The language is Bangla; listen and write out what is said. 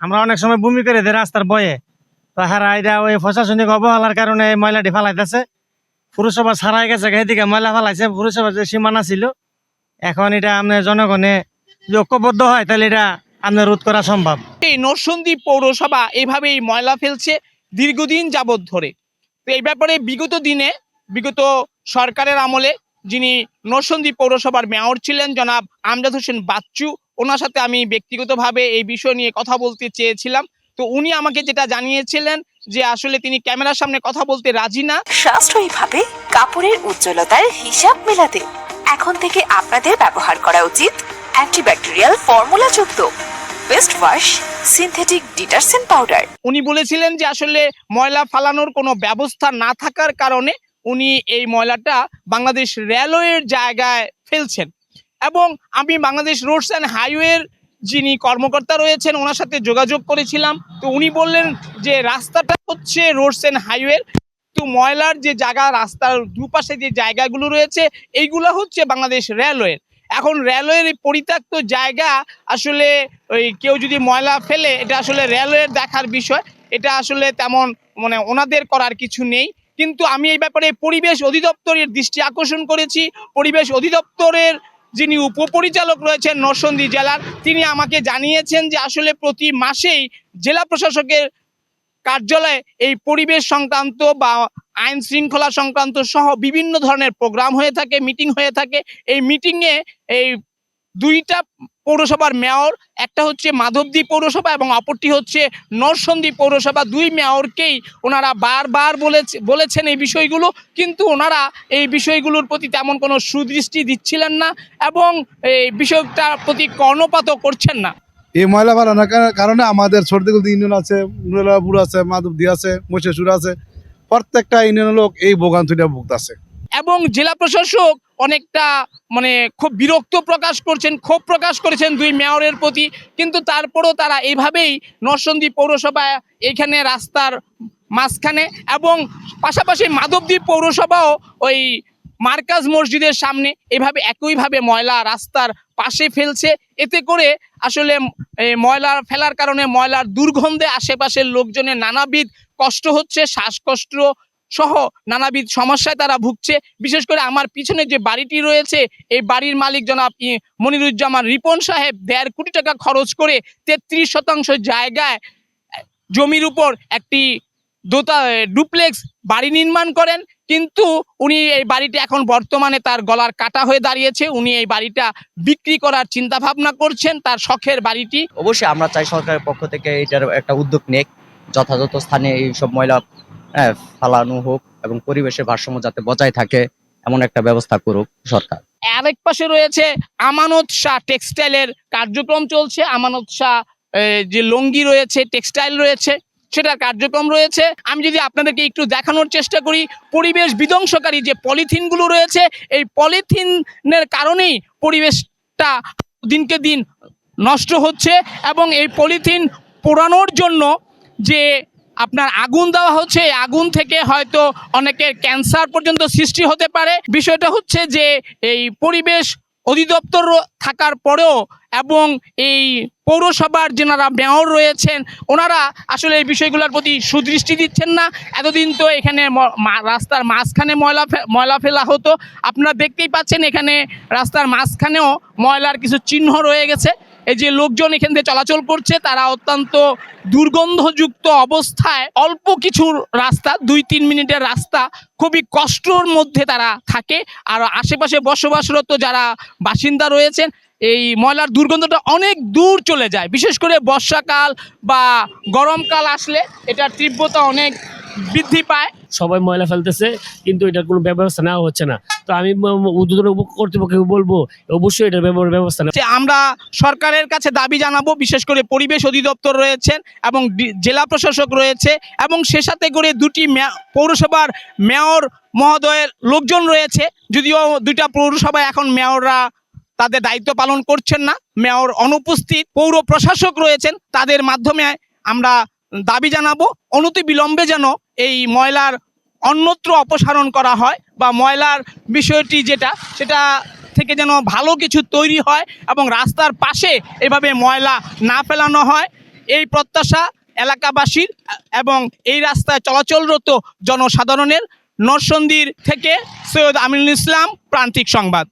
আমরা অনেক সময় বমি করে দিই রাস্তার বয়ে। তো হারা এটা ওই প্রশাসনিক অবহেলার কারণে ময়লাটি ফালাইতেছে। পুরসভা ছাড়াই গেছে, এদিকে ময়লা ফালাইছে, পুরসভার যে সীমানা ছিল, এখন এটা আপনার জনগণে যদি ঐক্যবদ্ধ হয়, তাহলে এটা আপনার রোধ করা সম্ভব। এই নরসন্দী পৌরসভা এভাবেই ময়লা ফেলছে দীর্ঘদিন যাবৎ ধরে। তো এই ব্যাপারে বিগত দিনে, বিগত সরকারের আমলে যিনি নরসন্দী পৌরসভার মেয়র ছিলেন জনাব আমজাদ হোসেন বাচ্চু ওনার সাথে আমি ব্যক্তিগতভাবে এই বিষয় নিয়ে কথা বলতে চেয়েছিলাম। তো উনি আমাকে যেটা জানিয়েছিলেন যে আসলে তিনি ক্যামেরার সামনে কথা বলতে রাজি না। সাশ্রয়ীভাবে কাপড়ের উজ্জ্বলতার হিসাব মেলাতে এখন থেকে আপনাদের ব্যবহার করা উচিত antibacterial ফর্মুলাযুক্ত best wash synthetic detergent powder উনি বলেছিলেন যে আসলে ময়লা ফালানোর কোনো ব্যবস্থা না থাকার কারণে উনি এই ময়লাটা বাংলাদেশ রেলওয়ের জায়গায় ফেলছেন। এবং আমি বাংলাদেশ রোডস অ্যান্ড হাইওয়ের যিনি কর্মকর্তা রয়েছেন, ওনার সাথে যোগাযোগ করেছিলাম। তো উনি বললেন যে, রাস্তাটা হচ্ছে রোডস অ্যান্ড হাইওয়ের। তো ময়লার যে জায়গা, রাস্তার দুপাশে যে জায়গাগুলো রয়েছে, এইগুলো হচ্ছে বাংলাদেশ রেলওয়ের। এখন রেলওয়ের এই পরিত্যক্ত জায়গা আসলে ওই কেউ যদি ময়লা ফেলে, এটা আসলে রেলওয়ের দেখার বিষয়। এটা আসলে তেমন মানে ওনাদের করার কিছু নেই। কিন্তু আমি এই ব্যাপারে পরিবেশ অধিদপ্তরের দৃষ্টি আকর্ষণ করেছি। পরিবেশ অধিদপ্তরের যিনি উপপরিচালক রয়েছেন নরসন্দী জেলার, তিনি আমাকে জানিয়েছেন যে আসলে প্রতি মাসেই জেলা প্রশাসকের কার্যালয়ে এই পরিবেশ সংক্রান্ত বা আইন শৃঙ্খলা সংক্রান্ত সহ বিভিন্ন ধরনের প্রোগ্রাম হয়ে থাকে, মিটিং হয়ে থাকে। এই মিটিংয়ে এই দুইটা পৌরসভার মেয়র, একটা হচ্ছে মাধবদী পৌরসভা এবং অপরটি হচ্ছে নরসন্দী পৌরসভা। দুই মেয়রকেই ওনারা বারবার বলেছে বলেছেন এই বিষয়গুলো, কিন্তু ওনারা এই বিষয়গুলোর প্রতি তেমন কোনো সুদৃষ্টি দিচ্ছিলেন না এবং এই বিষয়টার প্রতি কর্ণপাতও করছেন না। এই ময়লা কার- কারণে আমাদের সর্দিগুলদি ইউনিয়ন আছে, নুরাপুর আছে, মাধবদী আছে মশেশুর আছে। প্রত্যেকটা ইউনিয়নের লোক এই ভোগান্তিটা ভুগতেছে। এবং জেলা প্রশাসক অনেকটা মানে খুব বিরক্ত প্রকাশ করছেন, ক্ষোভ প্রকাশ করেছেন দুই মেয়রের প্রতি। কিন্তু তারপরও তারা এইভাবেই নরসন্দী পৌরসভা এখানে রাস্তার মাঝখানে এবং পাশাপাশি মাধবদ্বীপ পৌরসভাও ওই মার্কাজ মসজিদের সামনে এভাবে একইভাবে ময়লা রাস্তার পাশে ফেলছে। এতে করে আসলে ময়লা ফেলার কারণে ময়লার দুর্গন্ধে আশেপাশের লোকজনের নানাবিধ কষ্ট হচ্ছে, শ্বাসকষ্ট সহ নানাবিধ সমস্যায় তারা ভুগছে। বিশেষ করে আমার পিছনে যে বাড়িটি রয়েছে, এই বাড়ির মালিক জনাব মনিরুজ্জামান রিপন সাহেব দেড় কোটি টাকা খরচ করে তেত্রিশ শতাংশ জায়গায় জমির উপর একটি দোতা ডুপ্লেক্স বাড়ি নির্মাণ করেন। কিন্তু উনি এই বাড়িটি এখন বর্তমানে তার গলার কাটা হয়ে দাঁড়িয়েছে। উনি এই বাড়িটা বিক্রি করার চিন্তা ভাবনা করছেন তার শখের বাড়িটি। অবশ্যই আমরা চাই সরকারের পক্ষ থেকে এটার একটা উদ্যোগ নেক। যথাযথ স্থানে এই সব ময়লা হ্যাঁ, ফালানো হোক এবং পরিবেশের ভারসাম্য যাতে বজায় থাকে এমন একটা ব্যবস্থা করুক সরকার। আরেক পাশে রয়েছে আমানত শাহ টেক্সটাইলের কার্যক্রম চলছে। আমানত শাহ যে লঙ্গি রয়েছে টেক্সটাইল রয়েছে সেটার কার্যক্রম রয়েছে। আমি যদি আপনাদেরকে একটু দেখানোর চেষ্টা করি পরিবেশ বিধ্বংসকারী যে পলিথিনগুলো রয়েছে এই পলিথিনের কারণেই পরিবেশটা দিনকে দিন নষ্ট হচ্ছে এবং এই পলিথিন পোড়ানোর জন্য যে আপনার আগুন দেওয়া হচ্ছে আগুন থেকে হয়তো অনেকের ক্যান্সার পর্যন্ত সৃষ্টি হতে পারে। বিষয়টা হচ্ছে যে, এই পরিবেশ অধিদপ্তর থাকার পরেও এবং এই পৌরসভার যেনারা মেয়র রয়েছেন, ওনারা আসলে এই বিষয়গুলোর প্রতি সুদৃষ্টি দিচ্ছেন না। এতদিন তো এখানে রাস্তার মাঝখানে ময়লা ময়লা ফেলা হতো। আপনারা দেখতেই পাচ্ছেন এখানে রাস্তার মাঝখানেও ময়লার কিছু চিহ্ন রয়ে গেছে। এই যে লোকজন এখান দিয়ে চলাচল করছে, তারা অত্যন্ত দুর্গন্ধযুক্ত অবস্থায় অল্প কিছু রাস্তা, দুই তিন মিনিটের রাস্তা খুবই কষ্টর মধ্যে তারা থাকে। আর আশেপাশে বসবাসরত যারা বাসিন্দা রয়েছেন, এই ময়লার দুর্গন্ধটা অনেক দূর চলে যায়। বিশেষ করে বর্ষাকাল বা গরমকাল আসলে এটার তীব্রতা অনেক বৃদ্ধি পায়? সবাই ময়লা ফেলতেছে কিন্তু এটার কোনো ব্যবস্থা নেওয়া হচ্ছে না। তো আমি উদ্যোগ কর্তৃপক্ষকে বলব অবশ্যই এটার ব্যব- ব্যবস্থা নেওয়া আমরা সরকারের কাছে দাবি জানাব বিশেষ করে পরিবেশ অধিদপ্তর রয়েছেন এবং জেলা প্রশাসক রয়েছে এবং সে সাথে করে দুটি পৌরসভার মেয়র মহোদয়ের লোকজন রয়েছে। যদিও দুইটা পৌরসভায় এখন মেয়ররা তাদের দায়িত্ব পালন করছেন না। মেয়র অনুপস্থিত পৌর প্রশাসক রয়েছেন তাদের মাধ্যমে আমরা দাবি জানাব। অনতি বিলম্বে যেন এই ময়লার অন্যত্র অপসারণ করা হয় বা ময়লার বিষয়টি যেটা, সেটা থেকে যেন ভালো কিছু তৈরি হয় এবং রাস্তার পাশে এভাবে ময়লা না ফেলানো হয়। এই প্রত্যাশা এলাকাবাসীর এবং এই রাস্তায় চলাচলরত জনসাধারণের। নরসন্দির থেকে সৈয়দ আমিনুল ইসলাম, প্রান্তিক সংবাদ।